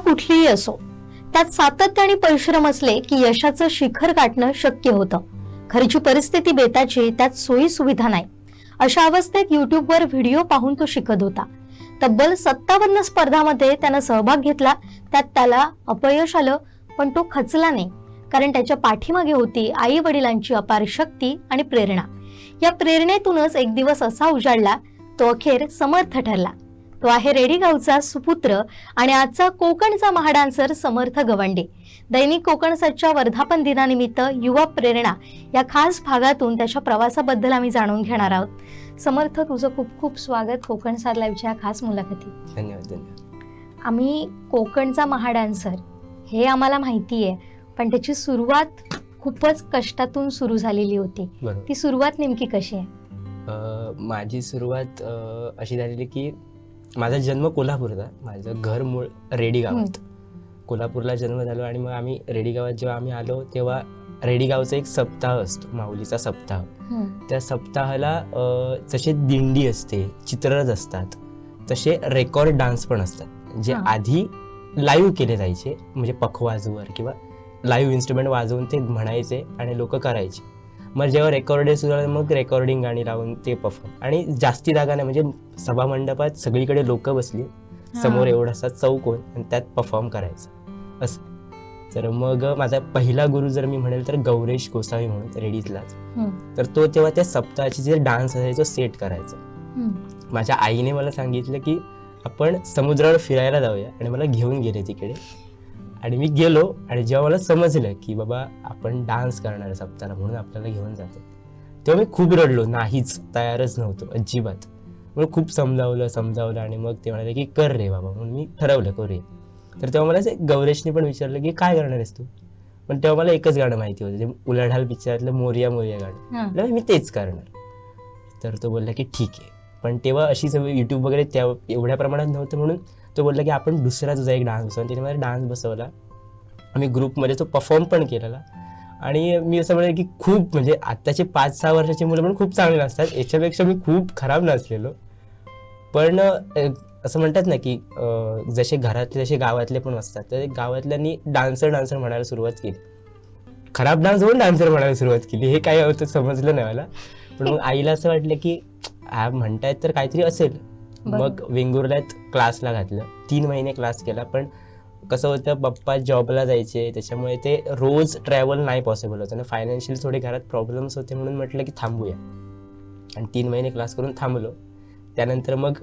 कुठलीही असो. त्यात सातत्य आणि परिश्रम असले की यशाचं शिखर गाठणं शक्य होतं. खरीची परिस्थिती बेताची त्यात सोयी सुविधा नाही. अशा अवस्थेत युट्यूबवर व्हिडिओ पाहून तो शिकत होता. तब्बल सत्तावन्न स्पर्धामध्ये त्यानं सहभाग घेतला. त्यात त्याला अपयश आलं पण तो खचला नाही. कारण त्याच्या पाठीमागे होती आई वडिलांची अपार शक्ती आणि प्रेरणा. या प्रेरणेतूनच एक दिवस असा उजाडला तो अखेर समर्थ ठरला. तो आहे रेडी गावचा सुपुत्र आणि आजचा कोकणचा महाडान्सर समर्थ गवंडे. दैनिक कोकण सच्च्या वर्धापन दिनानिमित्त युवा प्रेरणा या खास भागातून त्याच्या प्रवासाबद्दल आम्ही जाणून घेणार आहोत. समर्थ तुझं खूप खूप स्वागत कोकण सार लाईव्हच्या खास मुलाखतीत. धन्यवाद धन्यवाद. आम्ही कोकणचा महाडान्सर हे आम्हाला माहिती आहे पण त्याची सुरुवात खूपच कष्टातून सुरू झालेली होती. ती सुरुवात नेमकी कशी आहे? माझी सुरुवात अशी झालेली की माझा जन्म कोल्हापूरचा. माझं घर मूळ रेडी गावात कोल्हापूरला जन्म झालो आणि मग आम्ही रेडी गावात जेव्हा आम्ही आलो तेव्हा रेडी गावचा एक सप्ताह असतो माऊलीचा सप्ताह. त्या सप्ताहाला जसे दिंडी असते चित्ररथ असतात तसे रेकॉर्ड डान्स पण असतात. जे. आधी लाईव्ह केले जायचे म्हणजे पखवाजवर किंवा लाईव्ह इन्स्ट्रुमेंट वाजवून ते म्हणायचे आणि लोक करायचे. मग जेव्हा रेकॉर्डेड सुरू झालं मग रेकॉर्डिंग गाणी लावून ते परफॉर्म आणि जास्ती जागा नाही म्हणजे सभा मंडपात सगळीकडे लोक बसली. समोर. एवढासा चौकोन आणि त्यात परफॉर्म करायचं. असं. तर मग माझा पहिला गुरु जर मी म्हणेल तर गौरेश गोसावी म्हणून रेडीतलाच हम्म. तर तो तेव्हा त्या सप्ताहाची जे डान्स असायचो सेट करायचा. माझ्या आईने मला सांगितलं की आपण समुद्रावर फिरायला जाऊया आणि मला घेऊन गेले तिकडे. आणि मी गेलो आणि जेव्हा मला समजलं की बाबा आपण डान्स करणार आहे सप्ताहाला म्हणून आपल्याला घेऊन जातो तेव्हा मी खूप रडलो. नाहीच तयारच नव्हतो अजिबात. म्हणून खूप समजावलं समजावलं आणि मग ते म्हणाले की कर रे बाबा म्हणून मी ठरवलं करूया. तर तेव्हा मला गौरेशने पण विचारलं की काय करणार आहेस तू? पण तेव्हा मला एकच गाणं माहिती होतं उलाढाल पिक्चरातलं मोरिया मोरिया गाणं. मी तेच करणार. तर तो बोलला की ठीक आहे. पण तेव्हा अशी सगळी यूट्यूब वगैरे त्या एवढ्या प्रमाणात नव्हतं म्हणून तो बोलला की आपण दुसरा तुझा एक डान्स बसवला त्याने मला डान्स बसवला. आम्ही ग्रुपमध्ये तो परफॉर्म पण केलेला. आणि मी असं म्हणेल की खूप म्हणजे आत्ताचे पाच सहा वर्षाची मुलं पण खूप चांगली नसतात. याच्यापेक्षा मी खूप खराब नसलेलो. पण असं म्हणतात ना की जसे घरातले जसे गावातले पण असतात. तर गावातल्यांनी डान्सर डान्सर म्हणायला सुरुवात केली. खराब डान्स होऊन डान्सर म्हणायला सुरुवात केली. हे काय होतं समजलं नाही मला. पण मग आईला असं वाटलं की हा म्हणतायत तर काहीतरी असेल. मग वेंगुर्ल्यात क्लासला घातलं. तीन महिने क्लास केला पण कसं होतं पप्पा जॉबला जायचे त्याच्यामुळे ते रोज ट्रॅव्हल नाही पॉसिबल होतं. आणि फायनान्शियल थोडे घरात प्रॉब्लेम्स होते म्हणून म्हटलं की थांबूया. आणि तीन महिने क्लास करून थांबलो. त्यानंतर मग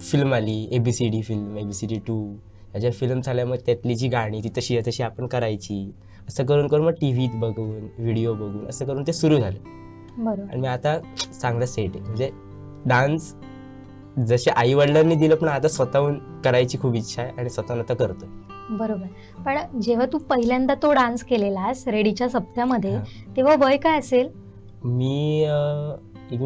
फिल्म आली A B C D film A B C D two ह्याच्या फिल्म झाल्या मग त्यातली जी गाणी ती तशी आहे तशी आपण करायची. असं करून करून मग टी व्हीत बघून व्हिडिओ बघून असं करून ते सुरू झालं. बरोबर आणि मी आता चांगलं सेट आहे. म्हणजे डान्स जसे आई वडिलांनी दिलं पण आता स्वतःहून करायची खूप इच्छा आहे आणि स्वतःहून आता करतोय. बरोबर. पण जेव्हा तू पहिल्यांदा तो डान्स केलेलास रेडीच्या सप्त्यामध्ये. तेव्हा वय काय असेल? मी अं,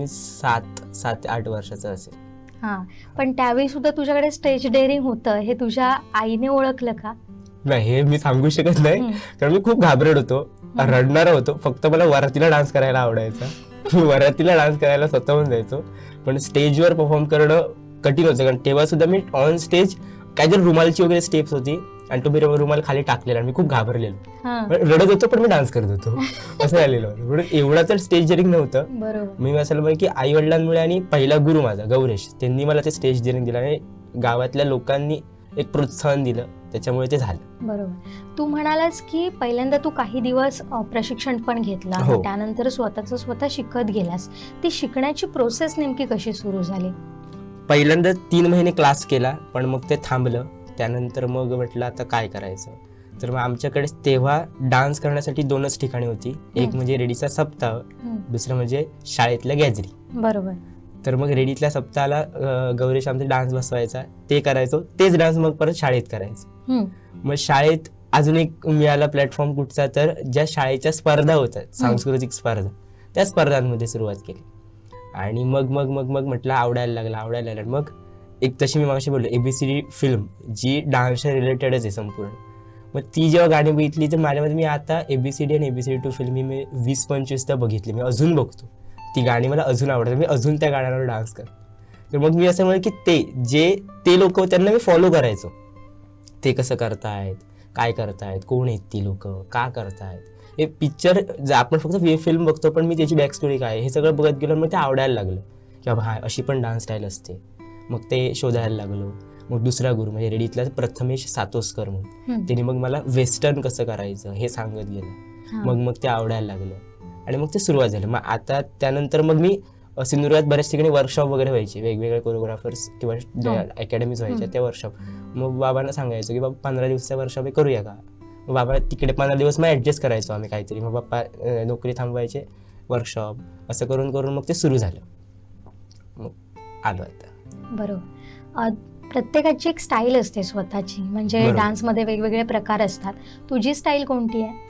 सात सात ते आठ वर्षाचा असेल. हा. पण त्यावेळी सुद्धा तुझ्याकडे स्टेज डेअरिंग होतं हे तुझ्या आईने ओळखलं का? नाही हे मी सांगू शकत नाही. हम्म. कारण मी खूप घाबरट होतो. रडणारा होतो. फक्त मला वरातीला डान्स करायला आवडायचा. मी वरातीला डान्स करायला स्वतःहून जायचो. पण स्टेजवर परफॉर्म करणं कठीण होतं. कारण तेव्हा सुद्धा मी ऑन स्टेज काहीतरी रुमालची वगैरे स्टेप्स होती आणि तो मी रुमाल खाली टाकलेला आणि मी खूप घाबरलेलो. रडत होतो पण मी डान्स करत होतो. असं झालेलं. म्हणून एवढा तर स्टेज जरिंग नव्हतं मी असं म्हणजे की आई वडिलांमुळे आणि पहिला गुरु माझा गौरेश त्यांनी मला ते स्टेज जरिंग दिलं आणि गावातल्या लोकांनी एक प्रोत्साहन दिलं. त्याच्यामुळे ते झालं. बरोबर. तू म्हणालास की पहिल्यांदा तू काही दिवस प्रशिक्षण पण घेतलं. हो. त्यानंतर स्वतःच स्वतः शिकत गेलास. ती शिकण्याची प्रोसेस नेमकी कशी सुरू झाली? पहिल्यांदा तीन महिने क्लास केला पण मग ते थांबलं. त्यानंतर मग म्हटलं आता काय करायचं? तर मग आमच्याकडे तेव्हा डान्स करण्यासाठी दोनच ठिकाणी होती. एक. म्हणजे रेडीचा सप्ताह. दुसरं म्हणजे शाळेतल्या गॅजरी बरोबर. तर मग रेडीतल्या सप्ताहाला गौरीश आमचा डान्स बसवायचा. ते करायचो. तेच डान्स मग परत शाळेत करायचो. मग शाळेत अजून एक मिळाला प्लॅटफॉर्म कुठचा तर ज्या शाळेच्या स्पर्धा होतात सांस्कृतिक स्पर्धा. त्या स्पर्धांमध्ये सुरुवात केली. आणि मग मग मग मग म्हटलं आवडायला लागलं आवडायला लागलं. मग एक तशी मी मागाशी बोललो एबीसीडी फिल्म जी डान्सच्या रिलेटेडच आहे संपूर्ण. मग ती जेव्हा गाणी बघितली तर माझ्यामध्ये मी आता एबीसीडी आणि एबीसीडी टू फिल्म ही मी वीस पंचवीसदा बघितली. मी अजून बघतो. ती गाणी मला अजून आवडतात. मी अजून त्या गाण्यांवर डान्स करतो. तर मग मी असं म्हणेन की ते जे ते लोक त्यांना मी फॉलो करायचो. ते कसं करतायत? काय करतायत? कोण आहेत ती लोक? का करतायत? हे पिक्चर आपण फक्त फिल्म बघतो पण मी त्याची बॅक स्टोरी काय हे सगळं बघत गेलो मग ते आवडायला लागलं. की बाबा हा अशी पण डान्स स्टाईल असते. मग ते शोधायला लागलो. मग दुसरा गुरु म्हणजे रेडीतला प्रथमेश सातोस्कर म्हणून. त्यांनी मग मला वेस्टर्न कसं करायचं हे सांगत गेलं. मग मग ते आवडायला लागलं. आणि मग ते सुरुवात झाली. मग आता त्यानंतर मग मी सिंधुदुर्गात बऱ्याच ठिकाणी वर्कशॉप वगैरे व्हायचे. वेगवेगळे कोरिओग्राफर्स किंवा हो. अकॅडमीज व्हायच्या हम्म. त्या वर्कशॉप मग बाबांना सांगायचो की बाबा पंधरा दिवसाचा वर्कशॉप करूया का? मग बाबा तिकडे पंधरा दिवस मग ॲडजस्ट करायचो आम्ही काहीतरी. मग बाप्पा नोकरी थांबवायचे वर्कशॉप असं करून करून मग ते सुरू झालं. मग आलो आता. बरोबर. प्रत्येकाची एक स्टाईल असते स्वतःची. म्हणजे. डान्समध्ये वेगवेगळे प्रकार असतात. तुझी स्टाईल कोणती आहे?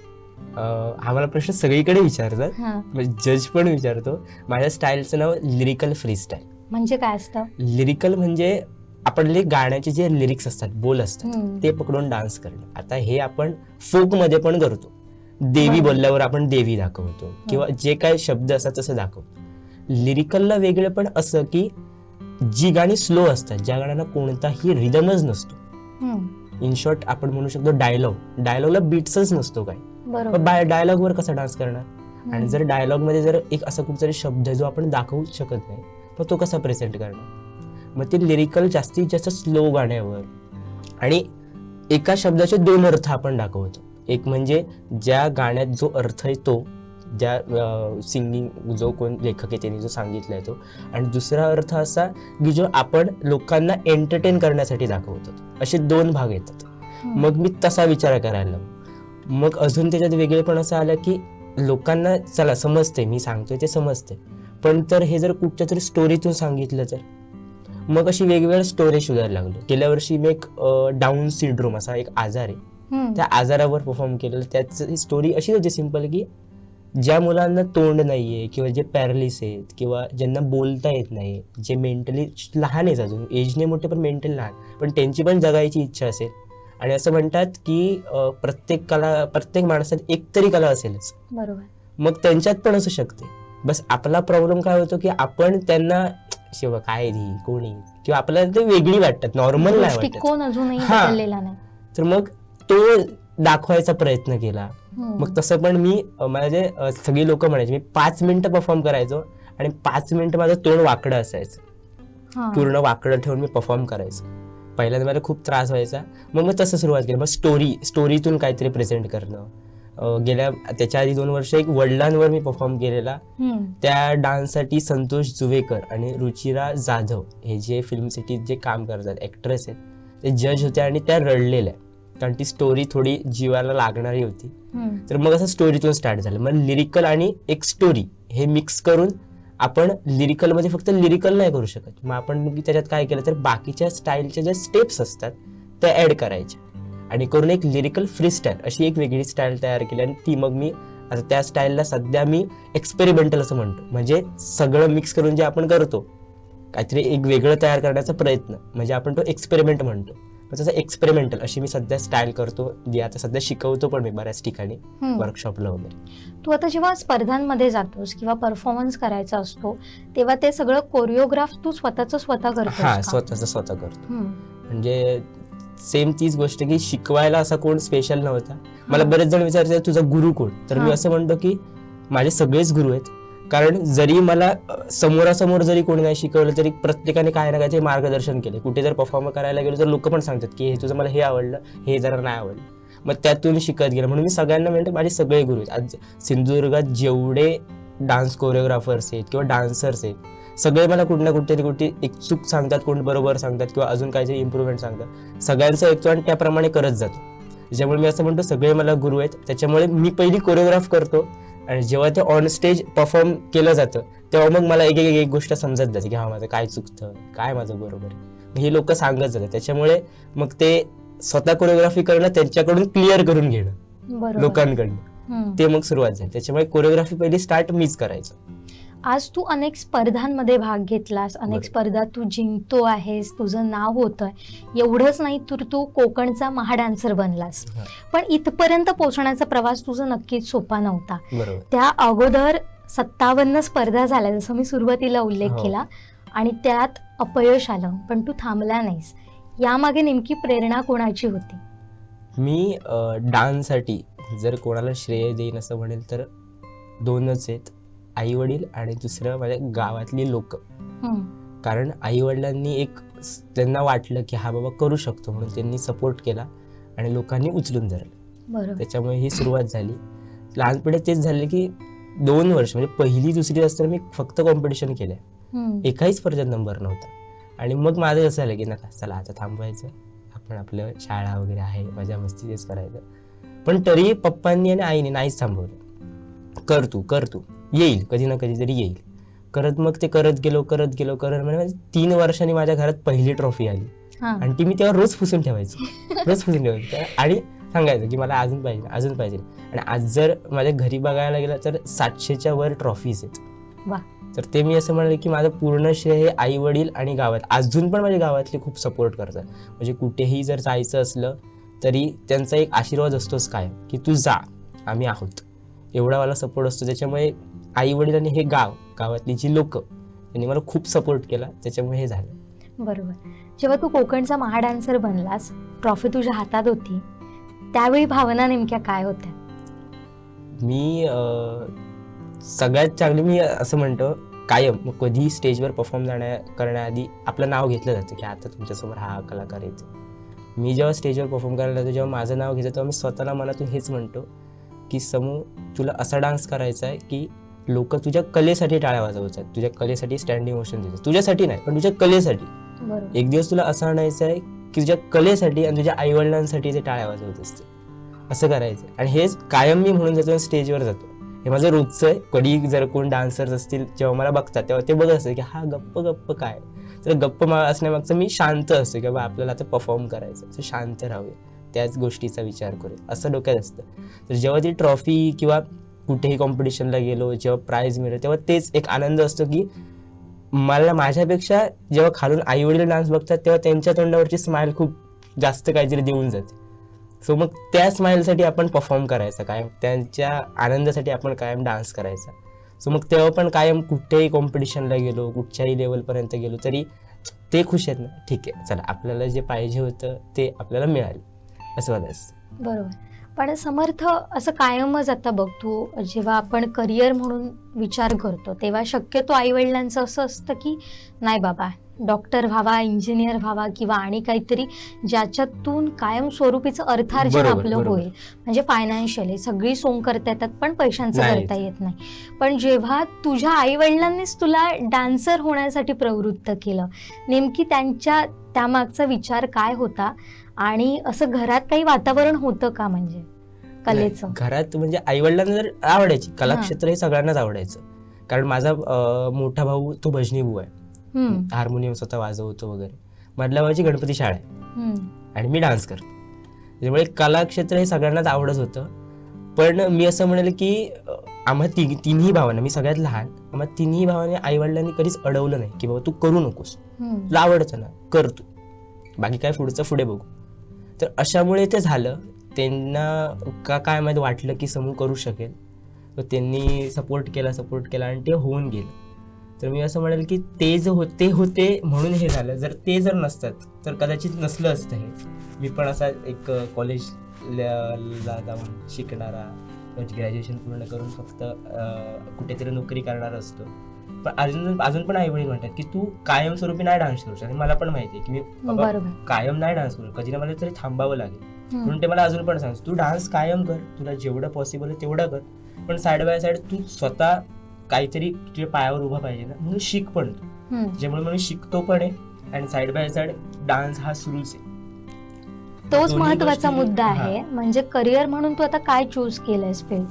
मला प्रश्न सगळीकडे विचारतात. हा. म्हणजे जज पण विचारतो. माझ्या स्टाईलचं नाव लिरिकल फ्री स्टाईल म्हणजे काय असतं? लिरिकल म्हणजे आपले गाण्याचे जे लिरिक्स असतात बोल असतात हम्म. ते पकडून डान्स करणं. आता हे आपण folk मध्ये पण करतो. देवी. बोलल्यावर आपण देवी दाखवतो किंवा जे काही शब्द असतात तसं दाखवतो. लिरिकलला वेगळं पण असं की जी गाणी स्लो असतात ज्या गाण्यांना कोणताही रिदमच नसतो. हम्म. इन शॉर्ट आपण म्हणू शकतो डायलॉग डायलॉगला बीट्सच नसतो काय? डायलॉग वर कसा डान्स करणार. आणि जर डायलॉगमध्ये जर एक असा कुठतरी शब्द आहे जो आपण दाखवूच शकत नाही मग तो कसा प्रेझेंट करणार? मग ते लिरिकल जास्तीत जास्त स्लो गाण्यावर आणि एका शब्दाचे दोन अर्थ आपण दाखवतो. एक म्हणजे ज्या गाण्यात जो अर्थ आहे तो ज्या सिंगिंग जो कोण लेखक आहे त्यांनी जो सांगितलाय तो. आणि दुसरा अर्थ असा की जो आपण लोकांना एंटरटेन करण्यासाठी दाखवतो. असे दोन भाग येतात. मग मी तसा विचार करायला मग अजून त्याच्यात वेगळेपण असं आलं की लोकांना चला समजते मी सांगतोय ते समजते पण तर हे जर कुठच्या तरी स्टोरीतून सांगितलं तर? मग अशी वेगवेगळ्या स्टोरी शोधायला लागलो. गेल्या वर्षी मी एक डाऊन सिंड्रोम असा एक आजार आहे. त्या आजारावर परफॉर्म केलेलं. त्याची स्टोरी अशी होती सिंपल की ज्या मुलांना तोंड नाहीये किंवा जे पॅरलिस आहेत किंवा ज्यांना बोलता येत नाही जे मेंटली लहान आहेत अजून एजने मोठे पण मेंटली लहान पण त्यांची पण जगायची इच्छा असेल. आणि असं म्हणतात की प्रत्येक कला प्रत्येक माणसात एक तरी कला असेलच. बरोबर. मग त्यांच्यात पण असू शकते. बस आपला प्रॉब्लेम काय होतो की आपण त्यांना शिवा काय आहे ही कोणी किंवा आपल्याला ते वेगळी वाटतात नॉर्मल नाही वाटत. दृष्टिकोन अजूनही हा. बदललेला नाही तर मग तो दाखवायचा प्रयत्न केला. मग तसं पण मी माझे सगळी लोक म्हणायचे मी पाच मिनिटं परफॉर्म करायचो आणि पाच मिनिटं माझं तोंड वाकडं असायचं. पूर्ण वाकडं ठेवून मी परफॉर्म करायचो. पहिल्यांदा मला खूप त्रास व्हायचा. मग मग तसं सुरुवात केली. मग स्टोरी स्टोरीतून काहीतरी प्रेझेंट करणं. गेल्या त्याच्या आधी दोन वर्ष एक वडिलांवर मी परफॉर्म केलेला. त्या डान्ससाठी संतोष जुवेकर आणि रुचिरा जाधव हे जे फिल्म सिटीत जे काम करतात ॲक्ट्रेस आहेत ते जज होते आणि त्या रडलेल्या. कारण ती स्टोरी थोडी जीवाला लागणारी होती. तर मग असं स्टोरीतून स्टार्ट झालं. मग लिरिकल आणि एक स्टोरी हे मिक्स करून आपण लिरिकलमध्ये फक्त लिरिकल नाही करू शकत. मग आपण मग त्याच्यात काय केलं तर बाकीच्या स्टाईलच्या ज्या स्टेप्स असतात त्या ॲड करायच्या आणि करून एक लिरिकल फ्री स्टाईल अशी एक वेगळी स्टाईल तयार केली आणि ती मग मी आता त्या स्टाईलला सध्या मी एक्सपेरिमेंटल असं म्हणतो. म्हणजे सगळं मिक्स करून जे आपण करतो काहीतरी एक वेगळं तयार करण्याचा प्रयत्न. म्हणजे आपण तो एक्सपेरिमेंट म्हणतो. तसं एक्सपेरिमेंटल अशी मी सध्या स्टाईल करतो जी आता सध्या शिकवतो पण मी बऱ्याच ठिकाणी. वर्कशॉपला वगैरे तू आता जेव्हा स्पर्धांमध्ये जातोस किंवा परफॉर्मन्स करायचा असतो तेव्हा ते सगळं कोरिओग्राफ तू स्वतःच स्वतः हा करतोस का? स्वतःच स्वतः करतो. म्हणजे सेम तीच गोष्ट की शिकवायला असा कोण स्पेशल नव्हता मला बरेच जण विचारतात तुझा गुरु कोण तर मी हा. असं म्हणतो की माझे सगळेच गुरु आहेत कारण जरी मला समोरासमोर जरी कोणी नाही शिकवलं तरी प्रत्येकाने काय ना काय मार्गदर्शन केले कुठे जर परफॉर्म करायला गेलो तर लोक पण सांगतात की हे तुझं मला हे आवडलं हे जरा नाही आवडलं. मग त्यातून शिकत गेलं. म्हणून मी सगळ्यांना म्हणते माझे सगळे गुरु आहेत. आज सिंधुदुर्गात जेवढे डान्स कोरिओग्राफर्स आहेत किंवा डान्सर्स आहेत सगळे मला कुठे ना कुठेतरी कुठे एक चूक सांगतात कोण बरोबर सांगतात किंवा अजून काहीतरी इम्प्रूव्हमेंट सांगतात. सगळ्यांचं ऐकतो आणि त्याप्रमाणे करत जातो. त्याच्यामुळे मी असं म्हणतो सगळे मला गुरु आहेत. त्याच्यामुळे मी पहिली कोरिओग्राफ करतो. आणि जेव्हा ते ऑन स्टेज परफॉर्म केलं जातं तेव्हा मग मला एक एक एक गोष्ट समजत जाते की हा माझं काय चुकतं काय माझं बरोबर आहे. हे लोक सांगत जातात. त्याच्यामुळे मग ते स्वतः कोरिओग्राफी करणं त्यांच्याकडून क्लिअर करून घेणं लोकांकडनं. ते मग सुरुवात झाली. त्याच्यामुळे कोरिओग्राफी पहिली स्टार्ट मीच करायचो. आज तू अनेक स्पर्धांमध्ये भाग घेतलास अनेक. स्पर्धा तू जिंकतो आहेस तुझं नाव होतंय. एवढंच नाही तर तू कोकणचा महाडान्सर बनलास. पण इथपर्यंत पोहोचण्याचा प्रवास तुझा नक्कीच सोपा नव्हता. त्या अगोदर सत्तावन्न स्पर्धा झाल्या जसं मी सुरुवातीला उल्लेख हो. केला आणि त्यात अपयश आलं पण तू थांबला नाहीस. यामागे नेमकी प्रेरणा कोणाची होती? मी डान्ससाठी जर कोणाला श्रेय देईन असं म्हणेल तर दोनच आहेत. आई वडील आणि दुसरं माझ्या गावातली लोक. कारण आई वडिलांनी एक त्यांना वाटलं की हा बाबा करू शकतो म्हणून त्यांनी सपोर्ट केला आणि लोकांनी उचलून धरलं. त्याच्यामुळे ही सुरुवात झाली. लहानपणी तेच झाले की दोन वर्ष म्हणजे पहिली दुसरी असताना मी फक्त कॉम्पिटिशन केलं एकाही स्पर्धेत नंबर नव्हता. आणि मग माझं असं झालं की नका चला आता थांबवायचं. आपण आपलं शाळा वगैरे आहे मजा मस्ती तेच करायचं. पण तरी पप्पांनी आणि आईने नाहीच थांबवलं. कर तू कर तू. येईल कधी ना कधी तरी येईल. करत मग ते करत गेलो करत गेलो करत म्हणजे तीन वर्षांनी माझ्या घरात पहिली ट्रॉफी आली. आणि ती मी तेव्हा रोज पुसून ठेवायचो. रोज पुसून ठेवायचो. आणि सांगायचं की मला अजून पाहिजे अजून पाहिजे. आणि आज जर माझ्या घरी बघायला गेलं तर सातशेच्या वर ट्रॉफीज आहेत. तर ते मी असं म्हणलं की माझं पूर्ण श्रेय हे आई वडील आणि गावात अजून पण माझ्या गावातले खूप सपोर्ट करतात. म्हणजे कुठेही जर जायचं असलं तरी त्यांचा एक आशीर्वाद असतोच काय की तू जा आम्ही आहोत. एवढा मला सपोर्ट असतो. त्याच्यामुळे आई वडील आणि हे गाव गावातली जी लोक त्यांनी मला खूप सपोर्ट केला त्याच्यामुळे हे झालं. बरोबर. जेव्हा तू कोकणचा महाडान्सर बनलास ट्रॉफी तुझ्या हातात होती त्यावेळी भावना नेमक्या काय होत्या? मी अं, सगळ्यात चांगली मी असं म्हणतो कायम मग कधी स्टेजवर परफॉर्म जाण्या करण्याआधी आपलं नाव घेतलं जातं की आता तुमच्यासमोर हा कलाकार येतो मी जेव्हा स्टेजवर परफॉर्म करायला जातो जेव्हा माझं नाव घेतो तेव्हा मी स्वतःला मनातून हेच म्हणतो की समू तुला असा डान्स करायचा आहे की लोक तुझ्या कलेसाठी टाळ्या वाजवतात तुझ्या कलेसाठी स्टँडिंग मोशन देतात तुझ्यासाठी नाही पण तुझ्या कलेसाठी. एक दिवस तुला असं आणायचं आहे की तुझ्या कलेसाठी आणि तुझ्या आईवडिलांसाठी ते टाळ्या वाजवत असते. असं करायचं आणि हेच कायम मी म्हणून जातो स्टेजवर जातो. हे माझं रोजचं आहे. कधी जर कोण डान्सर्स असतील जेव्हा मला बघतात तेव्हा ते बघत असतात की हा गप्प गप्प काय तर गप्प असण्यामागचं मी शांत असतो की बाबा आपल्याला आता परफॉर्म करायचं तर शांत राहूया. त्याच गोष्टीचा विचार करूया. असं डोक्यात असतं. तर जेव्हा ती ट्रॉफी किंवा कुठेही कॉम्पिटिशनला गेलो जेव्हा प्राईज मिळेल तेव्हा तेच एक आनंद असतो की मला माझ्यापेक्षा जेव्हा खालून आई वडील डान्स बघतात तेव्हा त्यांच्या तोंडावरची स्माइल खूप जास्त काहीतरी देऊन जाते. सो मग त्या स्माईलसाठी आपण परफॉर्म करायचा कायम त्यांच्या आनंदासाठी आपण कायम डान्स करायचा. सो मग तेव्हा पण कायम कुठेही कॉम्पिटिशनला गेलो कुठच्याही लेवलपर्यंत गेलो तरी ते खुश आहेत ना ठीक आहे चला आपल्याला जे पाहिजे होतं ते आपल्याला मिळालं. असं वाटायचं बरोबर. पण समर्थ असं कायमच आता बघ तू जेव्हा आपण करिअर म्हणून विचार करतो तेव्हा शक्यतो आईवडिलांचं असं असतं की नाही बाबा डॉक्टर व्हावा इंजिनियर व्हावा किंवा आणि काहीतरी ज्याच्यातून कायम स्वरूपीचं अर्थार्जन आपलं. होईल. म्हणजे फायनान्शियली सगळी सोंग करता येतात पण पैशांचं करता येत नाही. पण जेव्हा तुझ्या आईवडिलांनीच तुला डान्सर होण्यासाठी प्रवृत्त केलं नेमकी त्यांच्या त्यामागचा विचार काय होता? आणि असं घरात काही वातावरण होतं का म्हणजे? कलेचं? घरात म्हणजे आईवडिलांना जर आवडायची. कलाक्षेत्र हे सगळ्यांनाच आवडायचं. कारण माझा मोठा भाऊ तो भजनी भाऊ आहे हार्मोनियम स्वतः वाजवतो वगैरे. मधल्या भावाची गणपती शाळा आहे. आणि मी डान्स करतो. त्याच्यामुळे कलाक्षेत्र हे सगळ्यांनाच आवडत होतं. पण मी असं म्हणेल की आम्हा ती तिन्ही भावांना मी सगळ्यात लहान आम्हा तिन्ही भावांनी आईवडिलांनी कधीच अडवलं नाही की बाबा तू करू नकोस. तुला आवडतं ना कर तू. बाकी काय पुढचं पुढे बघू. तर अशामुळे ते झालं. त्यांना का काय माहीत वाटलं की समूह करू शकेल. तर त्यांनी सपोर्ट केला सपोर्ट केला आणि ते होऊन गेलं. तर मी असं म्हणेल की ते जे होते होते म्हणून हे झालं. जर ते जर नसतात तर कदाचित नसलं असतं हे. मी पण असा एक कॉलेजला जाऊन शिकणारा म्हणजे ग्रॅज्युएशन पूर्ण करून फक्त कुठेतरी नोकरी करणारा असतो. पण अजून अजून पण आई वडील म्हणतात की तू कायमस्वरूपी नाही डान्स करू शकत. मला पण माहिती आहे की मी बाबा बरोबर. कायम नाही डान्स करू कधी ना मला तरी थांबावं लागेल. म्हणून ते मला अजून पण सांगतो तू डान्स कायम कर. तुला जेवढं पॉसिबल आहे तेवढं कर. पण साईड बाय साईड तू स्वतः काहीतरी तुझ्या पायावर उभा पाहिजे ना. म्हणून शिक पण तू. हम्म. ज्यामुळे म्हणून शिकतो पण आहे. आणि साईड बाय साईड डान्स हा सुरूच आहे. तोच दोन्ही महत्त्वाचा गोष्टी- मुद्दा आहे. म्हणजे करिअर म्हणून तू आता काय चूज केलंयस फील्ड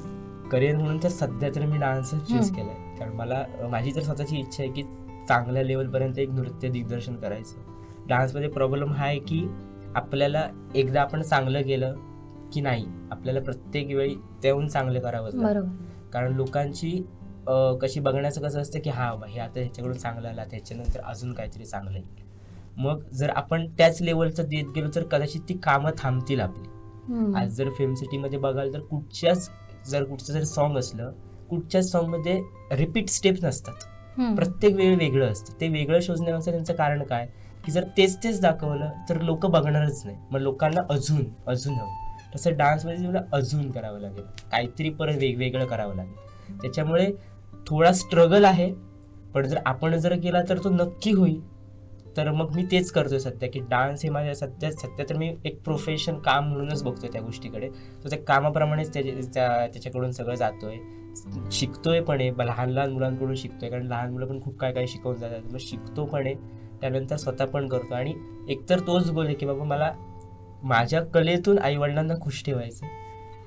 करिअर म्हणून तर सध्या तर मी डान्स चूज हम्म. केलाय. कारण मला माझी तर स्वतःची इच्छा आहे की चांगल्या लेवलपर्यंत एक नृत्य दिग्दर्शन करायचं. डान्समध्ये प्रॉब्लेम हा आहे की आपल्याला एकदा आपण चांगलं केलं की नाही आपल्याला प्रत्येक वेळी त्याहून चांगलं करावं कारण लोकांची कशी बघण्याचं कसं असतं की हा हे आता ह्याच्याकडून चांगलं आलं त्याच्यानंतर अजून काहीतरी चांगलं येईल मग जर आपण त्याच लेवलचं देत गेलो तर कदाचित ती कामं थांबतील आपली. आज जर फिल्म सिटीमध्ये बघाल तर कुठच्याच जर कुठचं जर सॉन्ग असलं कुठच्याच सॉन्गमध्ये रिपीट स्टेप्स नसतात. प्रत्येक वेळी वेगळं असतं. ते वेगळं शोधण्याचं त्यांचं कारण काय? की जर तेच तेच दाखवलं तर लोक बघणारच नाही. मग लोकांना अजून अजून हवं. तसं डान्समध्ये तुला अजून करावं लागेल. काहीतरी परत वेगवेगळं करावं लागेल. त्याच्यामुळे थोडा स्ट्रगल आहे. पण जर आपण जर केला तर तो नक्की होईल. तर मग मी तेच करतोय सध्या की डान्स हे माझ्या सध्या सध्या तर मी एक प्रोफेशन काम म्हणूनच बघतोय त्या गोष्टीकडे. तर त्या कामाप्रमाणेच त्याच्या त्या- त्याच्याकडून सगळं जातोय. शिकतोय पण आहे लहान लहान मुलांकडून शिकतोय. कारण लहान मुलं पण खूप काय काय शिकवून जातात. मग शिकतो पण आहे त्यानंतर स्वतः पण करतो. आणि एकतर तोच गोल आहे की बाबा मला माझ्या कलेतून आईवडिलांना खुश ठेवायचं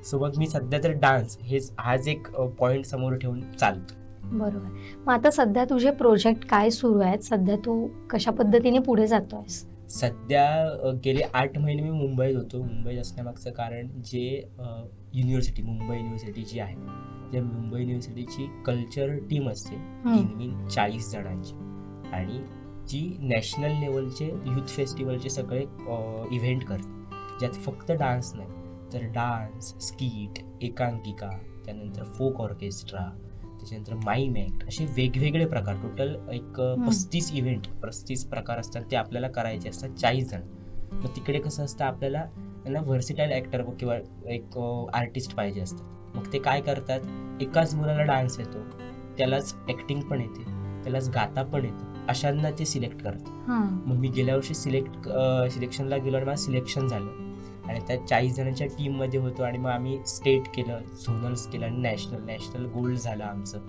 सो मग मी सध्या तर डान्स हेच हाच एक पॉईंट समोर ठेवून चालतो बरोबर. मग आता सध्या तुझे प्रोजेक्ट काय सुरू आहेत? सध्या तू कशा पद्धतीने पुढे जातो आहेस सध्या गेले आठ महिने मी मुंबईत होतो. मुंबईत असण्यामागचं कारण जे युनिव्हर्सिटी मुंबई युनिव्हर्सिटी जी आहे जे मुंबई युनिव्हर्सिटीची कल्चर टीम असते मीन चाळीस जणांची. आणि जी नॅशनल लेवलचे युथ फेस्टिवलचे सगळे इव्हेंट करते. ज्यात फक्त डान्स नाही तर डान्स स्कीट एकांकिका त्यानंतर फोक ऑर्केस्ट्रा त्याच्यानंतर माईम ॲक्ट असे वेगवेगळे प्रकार. टोटल एक. पस्तीस इव्हेंट पस्तीस प्रकार असतात ते आपल्याला करायचे असतात चाळीस जण. मग तिकडे कसं असतं आपल्याला त्यांना व्हर्सिटाईल ॲक्टर किंवा एक आर्टिस्ट पाहिजे असतात मग ते काय करतात एकाच मुलाला डान्स येतो त्यालाच ॲक्टिंग पण येते त्यालाच गाता पण येतं अशांना ते सिलेक्ट करतात. मग मी गेल्या वर्षी सिलेक्ट सिलेक्शनला गेलो आणि मला सिलेक्शन झालं. आणि त्या चाळीस जणांच्या टीममध्ये होतो आणि मग आम्ही स्टेट केलं झोनल्स केलं आणि नॅशनल नॅशनल गोल्ड झालं आमचं.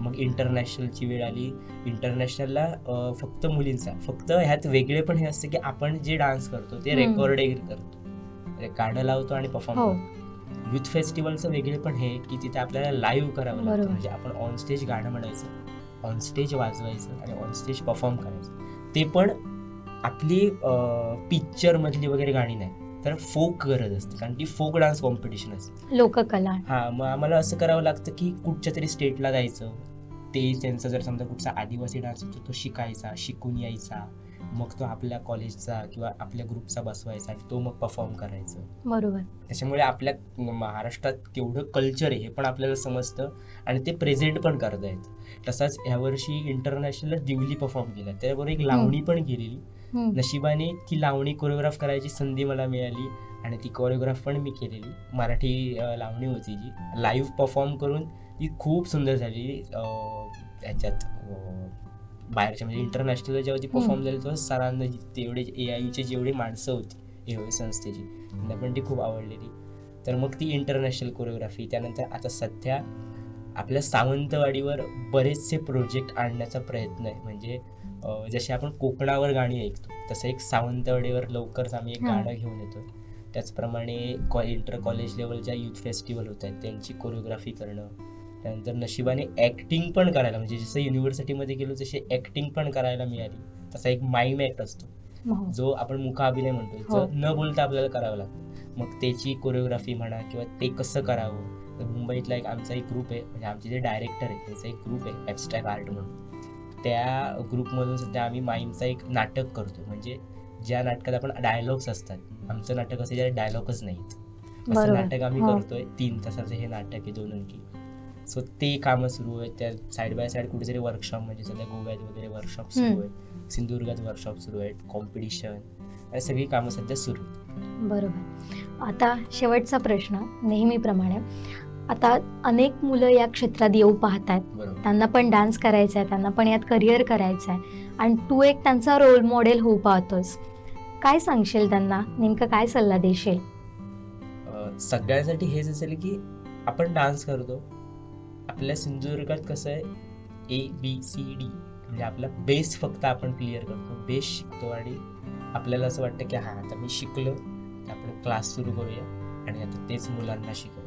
मग इंटरनॅशनलची वेळ आली. इंटरनॅशनलला फक्त मुलींचा फक्त ह्यात वेगळे पण हे असतं की आपण जे डान्स करतो ते. रेकॉर्ड करतो. गाणं लावतो आणि परफॉर्म हो. करतो. युथ फेस्टिवलचं वेगळे पण हे की तिथे आपल्याला लाईव्ह करावं लागतं. म्हणजे आपण ऑन स्टेज गाणं म्हणायचं ऑन स्टेज वाजवायचं आणि ऑन स्टेज परफॉर्म करायचं. ते पण आपली पिक्चर मधली वगैरे गाणी नाही. तर फोक गरज असते कारण ती फोक डान्स कॉम्पिटिशन असते. लोककला. हा मग आम्हाला असं करावं लागतं की कुठच्या तरी स्टेटला जायचं. ते त्यांचा जर समजा कुठचा आदिवासी डान्स होतो तो शिकायचा शिकून यायचा. मग तो आपल्या कॉलेजचा किंवा आपल्या ग्रुपचा बसवायचा आणि तो मग परफॉर्म करायचं. बरोबर. त्याच्यामुळे आपल्या महाराष्ट्रात केवढं कल्चर आहे हे पण आपल्याला समजतं आणि ते प्रेझेंट पण करता येतं. तसाच यावर्षी इंटरनॅशनलला दिवली परफॉर्म केला. त्याबरोबर एक लावणी पण केलेली. नशिबाने ती लावणी कोरिओग्राफ करायची संधी मला मिळाली आणि ती कोरिओग्राफ पण मी केलेली. मराठी लावणी होती जी. लाईव्ह परफॉर्म करून ती खूप सुंदर झाली. याच्यात बाहेरच्या म्हणजे इंटरनॅशनल जेव्हा ती परफॉर्म झाली तेव्हा सरांना तेवढे ए आय यूचे जेवढी माणसं होती ए संस्थेची त्यांना पण ती खूप आवडलेली. तर मग ती इंटरनॅशनल कोरिओग्राफी त्यानंतर आता सध्या आपल्या सावंतवाडीवर बरेचसे प्रोजेक्ट आणण्याचा प्रयत्न आहे. म्हणजे जसे आपण कोकणावर गाणी ऐकतो तसं एक सावंतवाडीवर लवकरच आम्ही एक हा. गाणं घेऊन येतो त्याचप्रमाणे कॉ इंटर कॉलेज लेवलच्या युथ फेस्टिवल होत आहेत त्यांची कोरिओग्राफी करणं त्यानंतर नशिबाने ॲक्टिंग पण करायला म्हणजे जसं युनिव्हर्सिटीमध्ये गेलो तसे ॲक्टिंग पण करायला मिळाली तसा एक माईम ॲक्ट असतो हो. जो आपण मुखाभिनय म्हणतो हो. जो न बोलता आपल्याला करावं लागतं मग त्याची कोरिओग्राफी म्हणा किंवा ते कसं करावं तर मुंबईतला एक आमचा एक ग्रुप आहे म्हणजे आमचे जे डायरेक्टर आहे त्यांचा एक ग्रुप आहे ॲबस्ट्रॅक्ट आर्ट म्हणून त्या ग्रुपमधून सध्या आम्ही माईमचा एक नाटक करतो म्हणजे ज्या नाटकात आपण डायलॉग्स असतात. आमचं नाटक असं ज्यात डायलॉगच नाहीत असं. नाटक आम्ही. करतोय. तीन तासाचं हे नाटक आहे दोन अंकी सो ते कामं सुरू आहेत. त्या साईड बाय साईड कुठेतरी वर्कशॉप म्हणजे सध्या गोव्यात वगैरे वर्कशॉप सुरू. आहेत. सिंधुदुर्गात वर्कशॉप सुरू आहेत. कॉम्पिटिशन सगळी कामं सध्या सुरू आहेत. बरोबर. आता शेवटचा प्रश्न नेहमीप्रमाणे. आता अनेक मुलं या क्षेत्रात येऊ पाहतात बरोबर. त्यांना पण डान्स करायचा आहे त्यांना पण यात करिअर करायचं आहे आणि तू एक त्यांचा रोल मॉडेल होऊ पाहतोस. काय सांगशील त्यांना? नेमकं काय सल्ला देशील? सगळ्यांसाठी हेच असेल की आपण डान्स करतो. आपल्या सिंधुदुर्गात कसं आहे? ए बी सी डी म्हणजे आपला बेस फक्त आपण क्लिअर करतो. बेस शिकतो आणि आपल्याला असं वाटतं की हां आता मी शिकलो. तर आपण क्लास सुरू करूया. आणि आता तेच मुलांना मग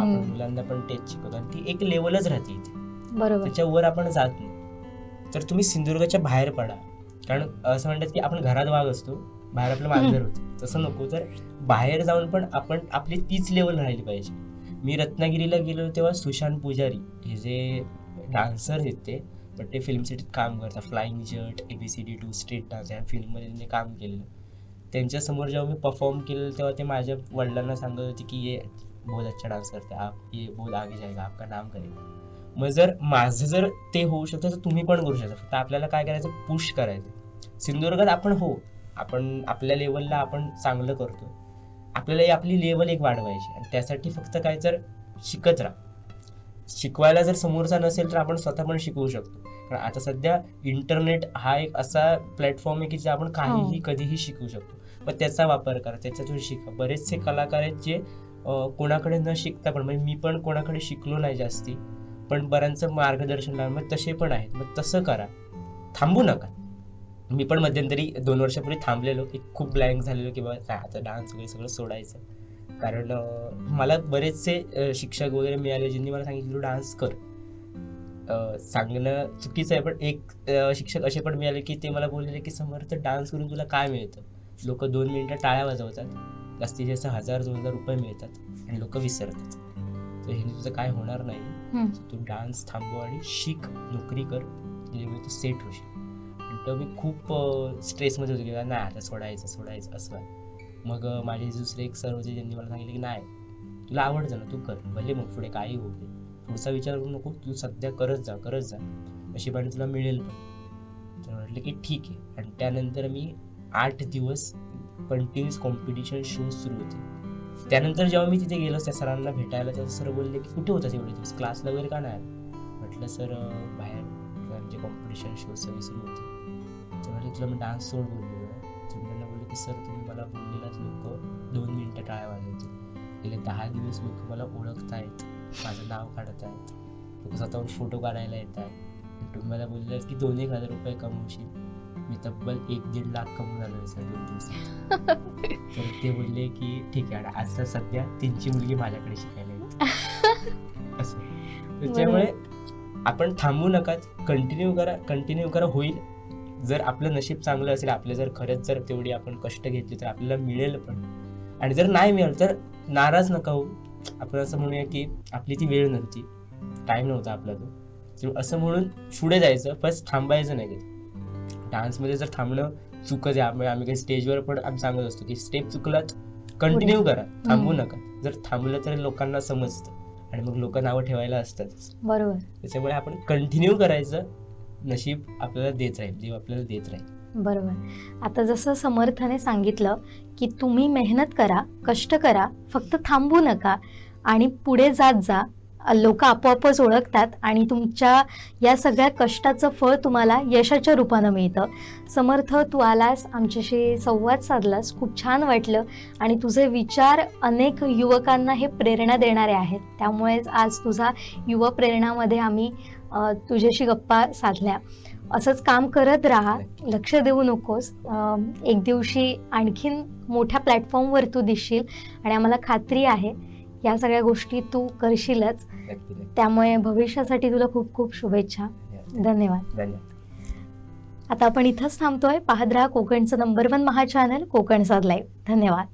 आपण. मुलांना पण तेच शिकवतो. आणि ती एक लेवलच राहते इथे. बरोबर. त्याच्यावर आपण जात नाही. तर तुम्ही सिंधुदुर्गाच्या बाहेर पडा. कारण असं म्हणतात की आपण घरात वाघ असतो बाहेर आपलं मांजर होतं. तसं नको. तर बाहेर जाऊन पण आपण आपली तीच लेवल राहिली पाहिजे. मी रत्नागिरीला गेलो तेव्हा सुशांत पुजारी हे जे डान्सर आहेत ते पण ते फिल्म सिटीत काम करतात. Flying Jatt A B C D two street dance या फिल्ममध्ये त्यांनी काम केलेलं. त्यांच्यासमोर जेव्हा मी परफॉर्म केलं तेव्हा ते माझ्या वडिलांना सांगत होते की ये बहुत अच्छा डान्स करते आप ये बहुत आगे जाएगा आपका नाम करेगा. मग जर माझं जर ते होऊ शकतं तर तुम्ही पण करू शकता. फक्त आपल्याला काय करायचं पुश करायचं. सिंधुदुर्गात आपण हो आपण आपल्या लेवलला आपण चांगलं करतो आपल्याला ही आपली लेवल एक वाढवायची आणि त्यासाठी फक्त काय तर शिकत राहा. शिकवायला जर समोरचा नसेल तर आपण स्वतः पण शिकवू शकतो. कारण आता सध्या इंटरनेट हा एक असा प्लॅटफॉर्म आहे की जे आपण काहीही कधीही शिकू शकतो. पण त्याचा वापर करा. त्याच्यातून शिका. बरेचसे कलाकार आहेत जे कोणाकडे न शिकता पण म्हणजे मी पण कोणाकडे शिकलो नाही जास्ती पण बऱ्यांचं मार्गदर्शन लावून मग तसे पण आहेत. मग तसं करा. थांबू नका. मी पण मध्यंतरी दोन वर्षापूर्वी थांबलेलो की खूप ब्लँक झालेलो की बाबा काय आता डान्स वगैरे सगळं सोडायचं. कारण मला बरेचसे शिक्षक वगैरे मिळाले ज्यांनी मला सांगितलं डान्स कर. सांगणं चुकीचं आहे पण एक शिक्षक असे पण मिळाले की ते मला बोललेले की समर्थ डान्स करून तुला काय मिळतं? लोक दोन मिनिटं टाळ्या वाजवतात. जास्तीत जास्त हजार दोन हजार रुपये मिळतात आणि लोक विसरतात. तर ह्याने तुझं काय होणार नाही. तू डान्स थांबव आणि शिक नोकरी कर त्याच्यामुळे तू सेट होशील. आणि तेव्हा मी खूप स्ट्रेसमध्ये होतो की नाही आता सोडायचं सोडायचं असं. मग माझे दुसरे एक सर होते ज्यांनी मला सांगितलं की नाही तुला आवडतं ना तू कर. भले मग पुढे काही होऊ दे. पुढचा विचार करू नको तू सध्या करत जा करत जा. नशिबाने तुला मिळेल पण. तर म्हटलं की ठीक आहे. आणि त्यानंतर मी आठ दिवस कंटिन्युअस कॉम्पिटिशन शो सुरू होते. त्यानंतर जेव्हा मी तिथे गेलो त्या सरांना भेटायला त्या सर बोलले की कुठे होता एवढे दिवस? क्लासला वगैरे का नाही म्हटलं सर बाहेर आमचे कॉम्पिटिशन शो सगळे सुरू होते. तर तुला मी डान्स सोड बोललो तर त्यांना बोलले की सर तुम्ही मला बोललेलाच लोक दोन मिनटं टाळ्या वाजवते. गेले दहा दिवस लोक मला ओळखतायत. माझं नाव काढत आहेत लोक स्वतःहून फोटो काढायला येत आहेत तुम्ही मला बोलले की दोन एक हजार रुपये कमवशील. मी तब्बल एक दीड लाख कमवून आलो सर दोन दिवसात. तर ते बोलले की ठीक आहे आज तर सध्या त्यांची मुलगी माझ्याकडे शिकायला येते. असं. त्याच्यामुळे आपण थांबू नका कंटिन्यू करा कंटिन्यू करा होईल. जर आपलं नशीब चांगलं असेल आपले जर खरंच जर तेवढी आपण कष्ट घेतली तर आपल्याला मिळेल पण. आणि जर नाही मिळालं तर नाराज नका होऊ. आपण असं म्हणूया की आपली ती वेळ नव्हती. टाईम नव्हता आपला तो. असं म्हणून पुढे जायचं बस थांबायचं नाही. डान्समध्ये जर थांबणं चुकत आहे आम्ही आम्ही काही स्टेजवर पण आम्ही सांगत असतो की स्टेप चुकलात कंटिन्यू करा थांबू नका. जर थांबलं तर लोकांना समजतं आणि मग लोक नावं ठेवायला असतातच. बरोबर. त्याच्यामुळे आपण कंटिन्यू करायचं नशीब आपल्याला देत राहील देव आपल्याला देत राहील. बरोबर. आता जसं समर्थाने सांगितलं की तुम्ही मेहनत करा कष्ट करा फक्त थांबू नका आणि पुढे जात जा. लोक आपोआपच ओळखतात आणि तुमच्या या सगळ्या कष्टाचं फळ तुम्हाला यशाच्या रूपानं मिळतं. समर्थ तू आलास आमच्याशी संवाद साधलास. खूप छान वाटलं आणि तुझे विचार अनेक युवकांना हे प्रेरणा देणारे आहेत. त्यामुळेच आज तुझा युवा प्रेरणामध्ये आम्ही तुझ्याशी गप्पा साधल्या. असंच काम करत राहा. लक्ष देऊ नकोस. एक दिवशी आणखीन मोठ्या प्लॅटफॉर्मवर तू दिसशील आणि आम्हाला खात्री आहे. या सगळ्या गोष्टी तू करशीलच. त्यामुळे भविष्यासाठी तुला खूप खूप शुभेच्छा. धन्यवाद. आता आपण इथंच थांबतोय. पाहत राहा कोकणचं नंबर वन महा चॅनल कोकण साध लाईव्ह धन्यवाद.